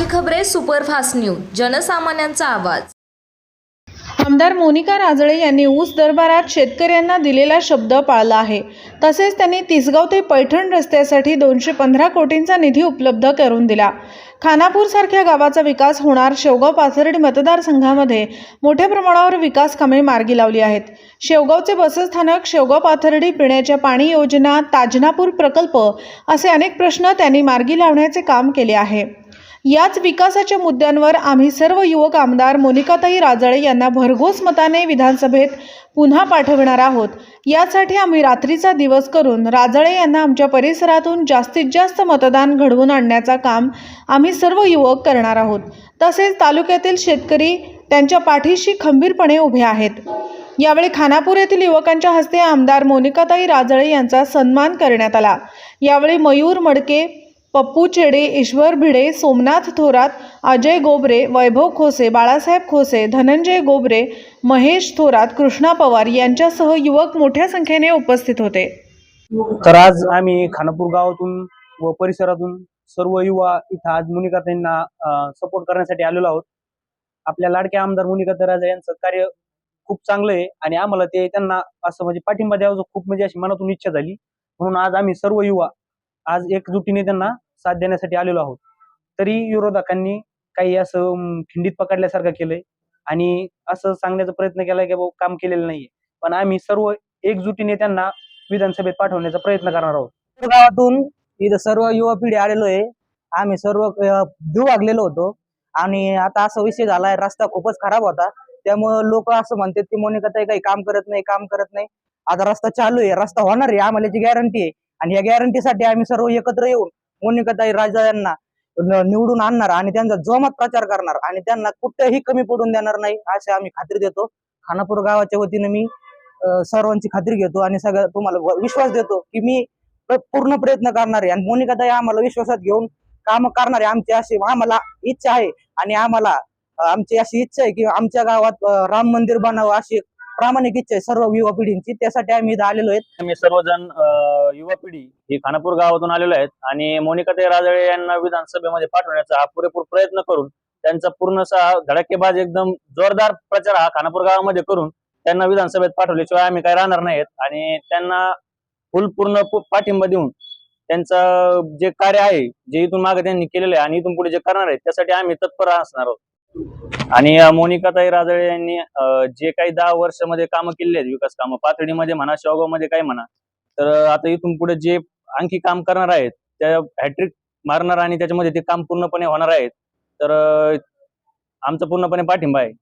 Express superfast news जनसामान्यांचा आवाज. आमदार मोनिका राजळे यांनी ऊस दरबारात शेतकऱ्यांना दिलेला शब्द पाळला आहे. तसेच त्यांनी तिसगाव ते पैठण रस्त्यासाठी दोनशे पंधरा कोटींचा निधी उपलब्ध करून दिला. खानापूरसारख्या गावाचा विकास होणार शेवगाव पाथर्डी मतदारसंघामध्ये मोठ्या प्रमाणावर विकास कामे मार्गी लावली आहेत. शेवगावचे बसस्थानक शेवगाव पाथर्डी पिण्याच्या पाणी योजना ताजनापूर प्रकल्प असे अनेक प्रश्न त्यांनी मार्गी लावण्याचे काम केले आहे. याच विकासाच्या मुद्द्यांवर आम्ही सर्व युवक आमदार मोनिकाताई राजळे यांना भरघोस मताने विधानसभेत पुन्हा पाठविणार आहोत. यासाठी आम्ही रात्रीचा दिवस करून राजळे यांना आमच्या परिसरातून जास्तीत जास्त मतदान घडवून आणण्याचा काम आम्ही सर्व युवक करणार आहोत. तसेच तालुक्यातील शेतकरी त्यांच्या पाठीशी खंबीरपणे उभे आहेत. यावेळी खानापूर येथील युवकांच्या हस्ते आमदार मोनिकाताई राजळे यांचा सन्मान करण्यात आला. यावेळी मयूर मडके पप्पू चेडे ईश्वर भिडे सोमनाथ थोरात अजय गोबरे वैभव खोसे बाळासाहेब खोसे धनंजय गोबरे महेश थोरात कृष्णा पवार यांच्यासह युवक मोठ्या संख्येने उपस्थित होते. तर आज आम्ही खानापूर गावातून व परिसरातून सर्व युवा इथं आज मुनिकाताईंना सपोर्ट करण्यासाठी आलेलो आहोत. आपल्या लाडक्या आमदार मुनिकाता राजा यांचं कार्य खूप चांगलं आहे आणि आम्हाला ते त्यांना असं म्हणजे पाठिंबा द्यावं खूप म्हणजे अशी मनातून इच्छा झाली. म्हणून आज आम्ही सर्व युवा आज एकजुटीने त्यांना साथ देण्यासाठी आलेलो आहोत. तरी विरोधकांनी काही असं खिंडीत पकडल्यासारखं केलंय आणि असं सांगण्याचा प्रयत्न केलाय की भाऊ काम केलेलं नाहीये. पण आम्ही सर्व एकजुटीने त्यांना विधानसभेत पाठवण्याचा प्रयत्न करणार आहोत. गावातून इथं सर्व युवा पिढी आलेलो आहे. आम्ही सर्व दुभागलेलो होतो. आणि आता असा विषय झालाय रस्ता खूपच खराब होता. त्यामुळे लोक असं म्हणतात की मोनिकाताई काही काम करत नाही काम करत नाही. आता रस्ता चालू आहे रस्ता होणार आहे. आम्हाला याची गॅरंटी आहे आणि या गॅरंटीसाठी आम्ही सर्व एकत्र येऊन मोनिकाताई राजा यांना निवडून आणणार आणि त्यांचा जोमात प्रचार करणार आणि त्यांना कुठेही कमी पडून देणार नाही असे आम्ही खात्री देतो. खानापूर गावाच्या वतीने मी सर्वांची खात्री घेतो आणि सगळं तुम्हाला विश्वास देतो की मी पूर्ण प्रयत्न करणार आहे. आणि मोनिकाताई आम्हाला विश्वासात घेऊन काम करणार आहे. आमची अशी आम्हाला इच्छा आहे आणि आम्हाला आमची अशी इच्छा आहे की आमच्या गावात राम मंदिर बनावं अशी प्रामाणिक इच्छा आहे सर्व युवा पिढींची. त्यासाठी आम्ही इथं आलेलो आहे सर्वजण युवा पिढी ही खानापूर गावातून आलेले आहेत आणि मोनिकाताई राजळे यांना विधानसभेमध्ये पाठवण्याचा हा पुरेपूर प्रयत्न करून त्यांचा पूर्णसा धडकेबाज एकदम जोरदार प्रचार हा खानापूर गावामध्ये करून त्यांना विधानसभेत पाठवल्याशिवाय आम्ही काही राहणार नाहीत. आणि त्यांना फुल पूर्ण पाठिंबा देऊन त्यांचं जे कार्य आहे जे इथून मागे त्यांनी केलेलं आहे आणि इथून पुढे जे करणार आहेत त्यासाठी आम्ही तत्पर असणार आहोत. आणि मोनिकाताई राजळे यांनी जे काही दहा वर्षामध्ये कामं केली आहेत विकास कामं पातळीमध्ये म्हणा शेवगावमध्ये काही म्हणा तर आता इथून पुढे जे आणखी काम करणार आहेत त्या हॅट्रिक मारणार आणि त्याच्यामध्ये ते काम पूर्णपणे होणार आहेत. तर आमचा पूर्णपणे पाठिंबा आहे.